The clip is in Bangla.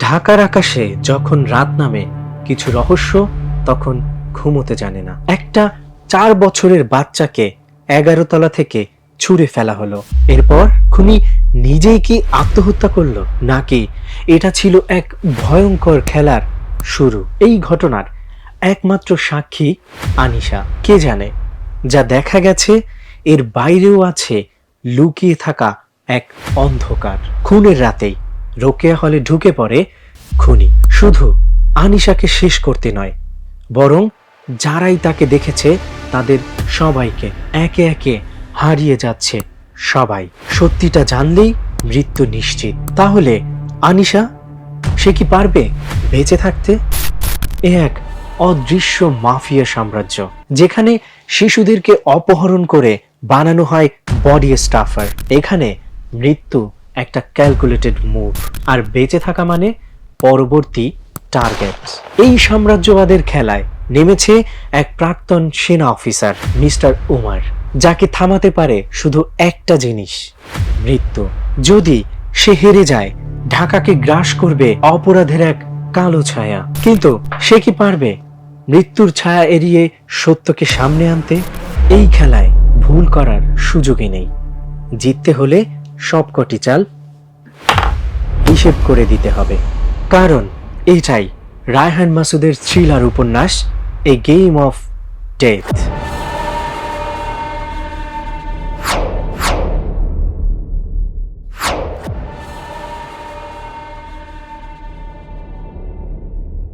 ঢাকার আকাশে যখন রাত নামে কিছু রহস্য, তখন ঘুমোতে জানে না। একটা চার বছরের বাচ্চাকে এগারো তলা থেকে ছুঁড়ে ফেলা হলো। এরপর খুনি নিজেই কি আত্মহত্যা করল? নাকি এটা ছিল এক ভয়ঙ্কর খেলার শুরু? এই ঘটনার একমাত্র সাক্ষী আনিশা। কে জানে? যা দেখা গেছে, এর বাইরেও আছে লুকিয়ে থাকা এক অন্ধকার। খুনের রাতেই রোকেয়া হলে ঢুকে পড়ে খুনি। শুধু আনিশাকে শেষ করতে নয়, বরং যারাই তাকে দেখেছে, তাদের সবাইকে একে একে হারিয়ে যাচ্ছে সবাই। সত্যিটা জানলেই মৃত্যু নিশ্চিত। তাহলে আনিশা, সে কি পারবে বেঁচে থাকতে? এ এক অদৃশ্য মাফিয়া সাম্রাজ্য, যেখানে শিশুদেরকে অপহরণ করে বানানো হয় বডি স্টাফার। এখানে মৃত্যু একটা ক্যালকুলেটেড মুভ আর বেঁচে থাকা মানে পরবর্তী টার্গেট এই সাম্রাজ্যবাদের খেলায় নেমেছে এক প্রাক্তন সেনা অফিসার মিস্টার উমার, যাকে থামাতে পারে শুধু একটা জিনিস, মৃত্যু। যদি সে হেরে যায়, ঢাকাকে গ্রাস করবে অপরাধের এক কালো ছায়া। কিন্তু সে কি পারবে? মৃত্যুর ছায়া এড়িয়ে সত্যকে সামনে আনতে? এই খেলায় ভুল করার সুযোগই নেই। জিততে হলে সবকটি চাল হিসেব করে দিতে হবে। কারণ এটাই রায়হান মাসুদের থ্রিলার উপন্যাস এ গেম অফ ডেথ